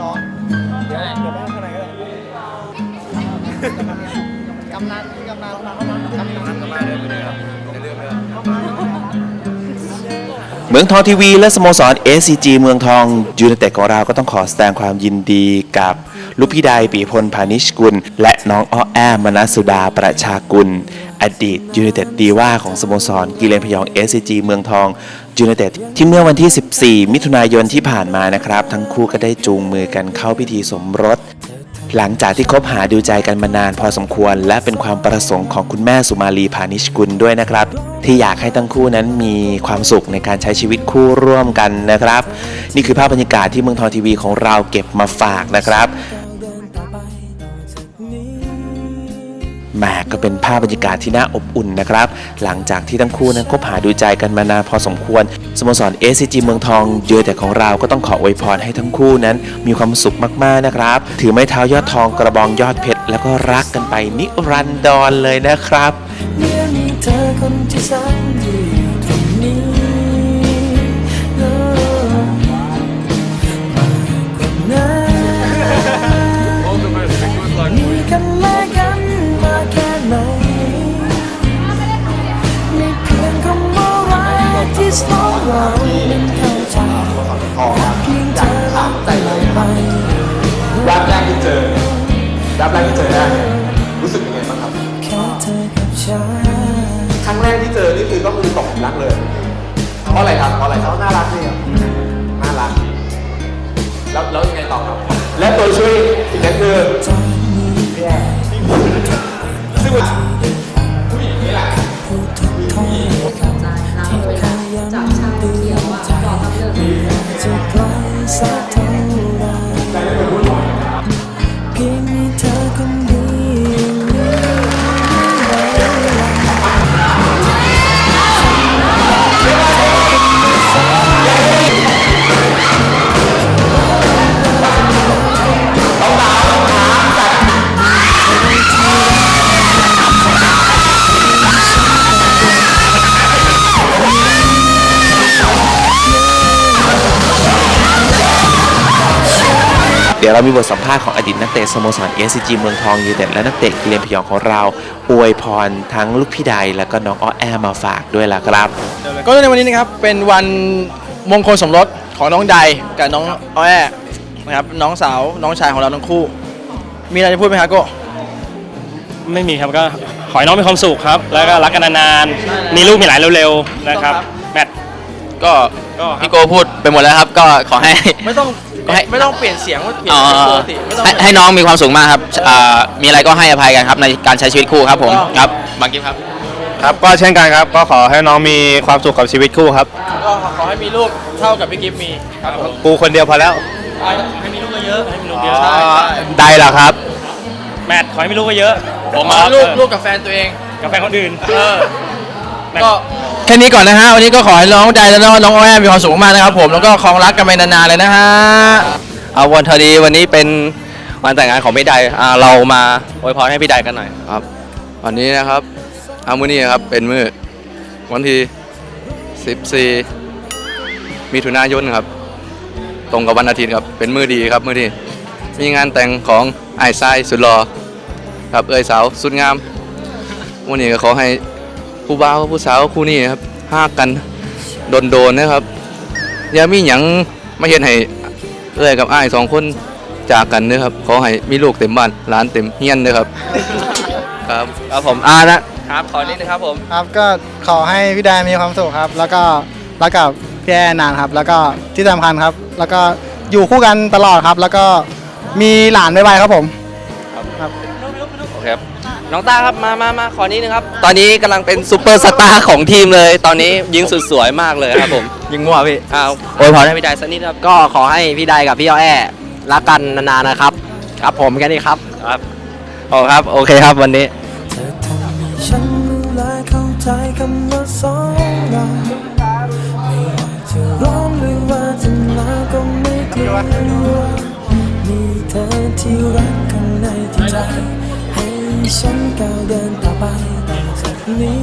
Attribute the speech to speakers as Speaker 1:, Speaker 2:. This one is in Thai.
Speaker 1: น้องเดี๋ยวเดี๋ข้างใน
Speaker 2: ก็ได้กำนันกำนันกำนันกำนันกำนันกำนัน
Speaker 3: เมืองทองทีวี และสโมสร SCG เมืองทองยูเนเต็ดของเราก็ต้องขอแสดงความยินดีกับลูกพี่ดายปีพลพานิชกุล และน้องอ้อแอมนัสสุดาประชากุล อดีตยูเนเต็ดดีว่าของสโมสรกีเลนพยอง SCG เมืองทอง ยูไนเต็ดที่เมื่อวันที่ 14 มิถุนายนที่ผ่านมานะครับ ทั้งคู่ก็ได้จูงมือกันเข้าพิธีสมรส หลังจากที่คบหาดูใจกันมานานพอสมควร และเป็นความประสงค์ของคุณแม่สุมาลีพานิชกุลด้วยนะครับ ที่อยากให้ทั้งคู่นั้นมีความสุขในการใช้ชีวิตคู่ร่วมกันนะครับ นี่คือภาพบรรยากาศที่เมืองทองทีวีของเราเก็บมาฝากนะครับ แหมก็เป็นภาพบรรยากาศที่น่าอบอุ่นนะครับ หลังจากที่ทั้งคู่นั้นคบหาดูใจกันมานานพอสมควร สโมสร SCG เมืองทองเยอะแต่ของเราก็ต้องขออวยพรให้ทั้งคู่นั้น มีความสุขมากๆนะครับ ถือไม้เท้ายอดทองกระบองยอดเพชรแล้วก็รักกันไปนิรันดรเลยนะครับ
Speaker 4: เมื่อมีเธอคนที่สามอยู่ตรงนี้โอ้มากกว่านั้นมีกันและกัน ที่สองเรานั้นเข้าใจเพียงเธอรักตลไป
Speaker 5: รับแรกที่เจอรับแรกที่เจอได้รู้สึกยังไงบ้างครับ
Speaker 4: แค่เธอกับฉัน
Speaker 5: ครั้งแรกที่เจอนี่คือก็คือตกหลุมรักเลยเพราะอะไรครับเพราะอะไรเขาน่ารักดีน่ารักแล้วแล้วยังไงต่อครับ และตัวช่วยอีกนั่นคือ
Speaker 4: เดี๋ยว
Speaker 3: เรามีบทสัมภาษณ์ของอดีตนักเตะสโมสร SCG เมืองทองยูไนเต็ดและนักเตะกีเลนพยองของเรา อวยพรทั้งลูกพี่ใดและก็น้องอ้อแอมาฝากด้วยล่ะครับ
Speaker 2: ก็ในวันนี้นะครับเป็นวันมงคลสมรสของน้องใดกับน้องอ้อแอนะครับน้องสาวน้องชายของเราทั้งคู่ มีอะไรจะพูดไหมครับโก้
Speaker 6: ไม่มีครับก็ขอให้น้องมีความสุขครับ แล้วก็รักกันนานๆมีลูกมีหลานเร็วๆนะครับ
Speaker 2: ครับ
Speaker 6: แมท
Speaker 7: ก็
Speaker 6: ก็
Speaker 7: พี่โกพูดไปหมดแล้วครับก็ขอให้
Speaker 2: ไม่ต้อง
Speaker 7: ให้
Speaker 2: ไม่ต้องเปลี่ยนเสียงว่าเปลี่ยน
Speaker 7: เอ่
Speaker 2: เสียง
Speaker 7: อ
Speaker 2: ปกติไม่ต้อง
Speaker 7: ให้ให้น้องมีความสุขมากครับอ่ามีอะไรก็ให้อภัยกันครับในการใช้ชีวิตคู่ครับผม
Speaker 2: ถูกต้อง
Speaker 7: ครับบางกิฟครับ
Speaker 8: ครับก็เช่นกันครับก็ขอให้น้องมีความสุขกับชีวิตคู่ครับ
Speaker 2: ก็ขอให้มีลูกเท่ากับพี่กิฟต์มีครับผม
Speaker 8: กูคนเดียวพอแล้ว
Speaker 6: ให้มีลูกเยอะๆให้มีลูกเยอะ
Speaker 2: ใช่ใช่
Speaker 8: ได้เหรอครับ
Speaker 6: แมทขอให้มีลูกเยอะๆผม
Speaker 2: เอาลูกลูกกับแฟนตัวเอง
Speaker 6: กับแฟนคนอื่น
Speaker 2: เออ
Speaker 6: แมท
Speaker 2: ก็แค่นี้ก่อนนะฮะ วันนี้ก็ขอให้น้องใดและน้องน้องอ้อแอมีความสุขมากนะครับผม แล้วก็ครองรักกันไปนานๆเลยนะฮะ
Speaker 7: เอาวันทดีวันนี้เป็นวันแต่งงานของพี่ใดอ่าเรามาอวยพรให้พี่ใดกันหน่อย
Speaker 9: ครับ วันนี้นะครับอามือนี้ครับเป็นมือวันที่ 14 มิถุนายนครับ ตรงกับวันอาทิตย์ครับ เป็นมือดีครับมือที่มีงานแต่งของไอ้ายทรายสุดหล่อครับเอ้ยสาวสุดงามวันนี้ก็ขอให้ ผู้บ่าวผู้สาวคู่นี้ครับห้ากันโดนๆนะครับอย่ามีหยังไม่เห็นให้เอ้ยกับไอ้ายสองคนจากกันนะครับขอให้มีลูกเต็มบ้านหลานเต็มเฮียนนะครับ ครับ
Speaker 7: ครับผมอ่านะครับขอนิดนะครับผม
Speaker 1: ครับก็ขอให้พี่แดนมีความสุขครับ แล้วก็รักกับพี่แอนนานครับ แล้วก็ที่สำคัญครับ แล้วก็อยู่คู่กันตลอดครับ แล้วก็มีหลานไวๆครับผม
Speaker 7: โอเคครับ น้องต้าครับมามามาขอนิดนึงครับ ตอนนี้กำลังเป็นซูเปอร์สตาร์ของทีมเลย ตอนนี้ยิงสุดสวยมากเลยครับผม
Speaker 1: ยิงมั่วพี่
Speaker 7: อ้าวอวยพรให้พี่ใดสักนิดครับ
Speaker 1: ก็ขอให้พี่ไดกับพี่อ้อแอรักกันนานๆนะครับ ครับผมแค่นี้ครับ
Speaker 7: ครับโอ้ครับ โอเคครับวันนี้
Speaker 4: เธอทำให้ฉันรู้และเข้าใจคำว่าสองเราไม่ว่าจะร้อนหรือว่าจะหนาวก็ไม่กลัวมีเธอที่รักข้างในจิตใจให้ ฉันก้าวเดินต่อไปจากนี้